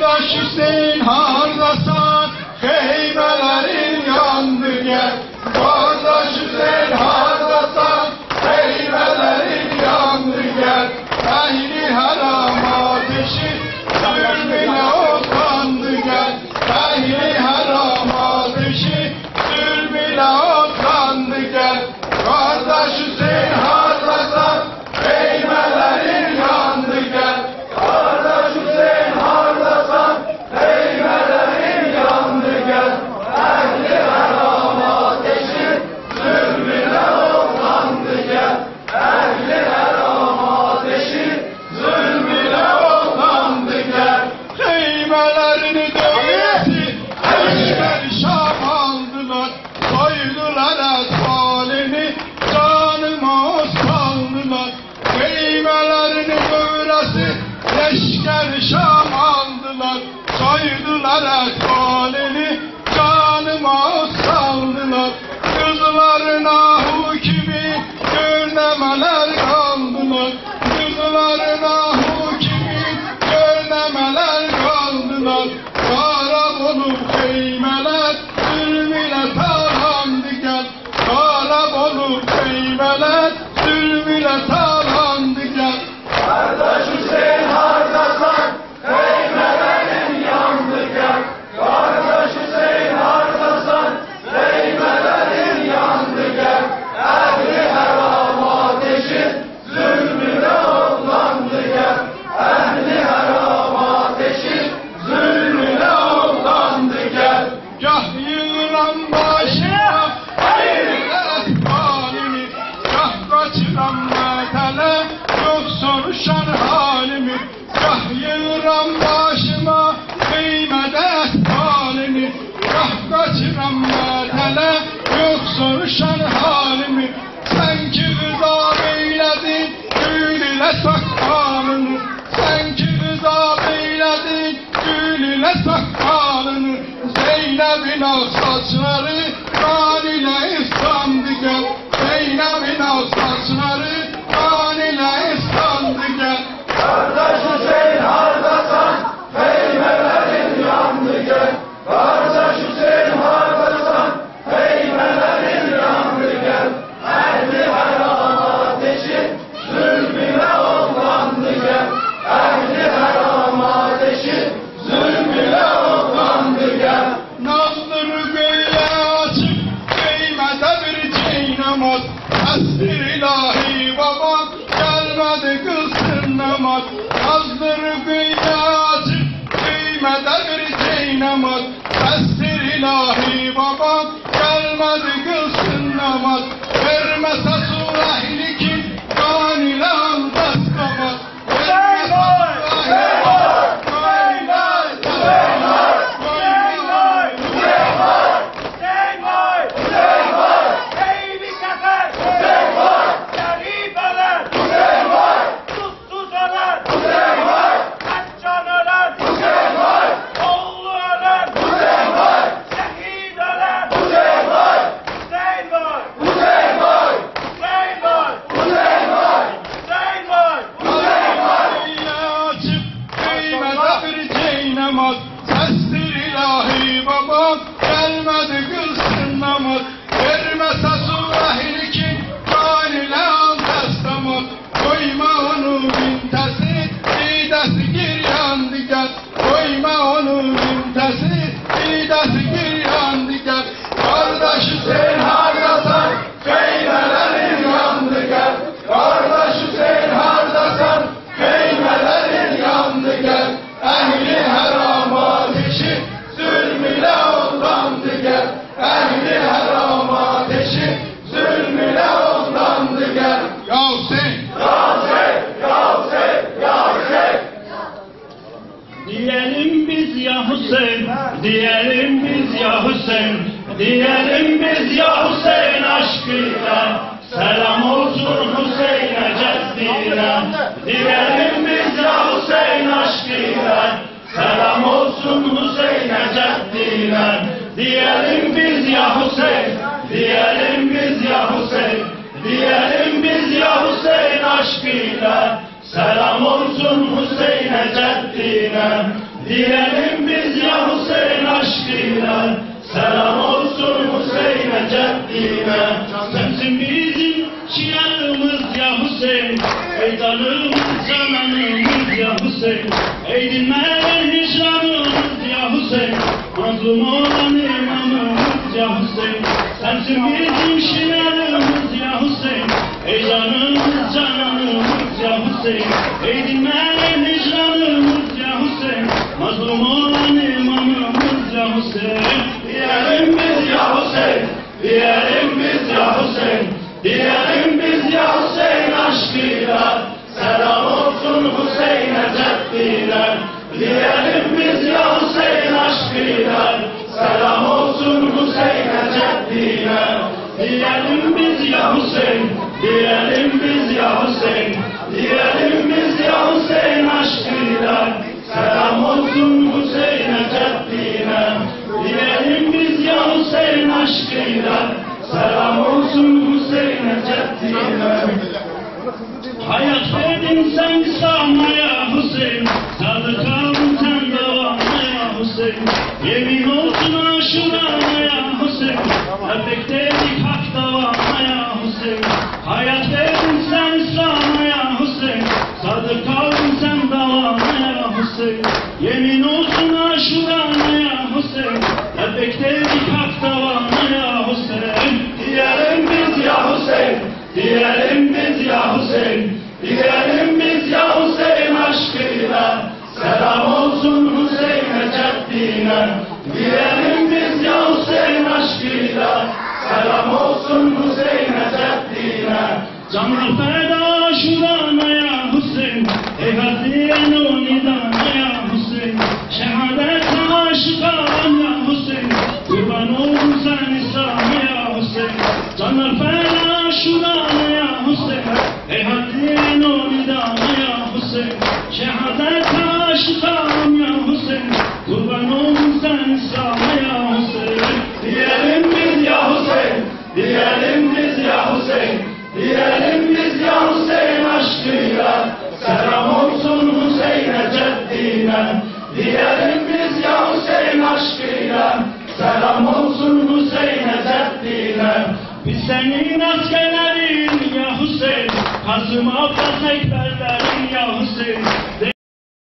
Dadaş Hüseyin Han perişan aldılar Soydular ekolini canıma saldılar. Kızlarına hu gibi görnemeler kaldılar. Kızlarına hu gibi görnemeler kaldılar. Kara bulup kıymeler sürmüle Nabi now namaz Yazdır gıyaz Kıymeder bir Tesir ilahi babam Gelmez Diyelim biz ya Hüseyin aşkıyla Selam olsun Hüseyin'e ceddine Diyelim biz ya Hüseyin aşkıyla Selam olsun Hüseyin'e ceddine Sensin bizim şiarımız ya Hüseyin Meydanımız cananımız ya Hüseyin. Ey dinle ya Hüseyin. Sensin bizim şiarımız ya Hüseyin. Ey canımız cananımız ya Hüseyin. Ey dinmeyen hicranımız ya Hüseyin. Mazlum olan imamımız ya Hüseyin. Diyelim biz ya Hüseyin. Diyelim Hüseyin Diyelim biz ya Hüseyin Diyelim biz ya Hüseyin aşkıyla. Selam olsun Hüseyin'e ceddine Diyelim biz ya Hüseyin aşkıyla. Selam olsun Hüseyin'e ceddine Hayat verdin sen İslam'a Hüseyin Sadık kaldın sen davana ya Hüseyin Yemin olsun aşurana ya Hüseyin Hep dedik hak davana ya Hüseyin Hayat verdin sen İslam'a ya Hüseyin Sadık kaldın sen davana ya Hüseyin Yemin olsun aşurana ya Hüseyin Hep dedik hak davana ya Hüseyin. Diyelim biz ya Hüseyin Diyelim biz ya Hüseyin Diyelim biz ya Hüseyin aşkıyla. Selam olsun Hüseyin'e ceddine Diyelim biz ya Hüseyin aşkıyla. Selam olsun Hüseyin'e ceddine Canlar feda şurana ya Hüseyin. Ey Haziyen o Diyelim biz ya Hüseyin aşkıyla Selam olsun Hüseyin'e ceddine Biz senin askerlerin ya Hüseyin Kasım Abbas ekberlerin ya Hüseyin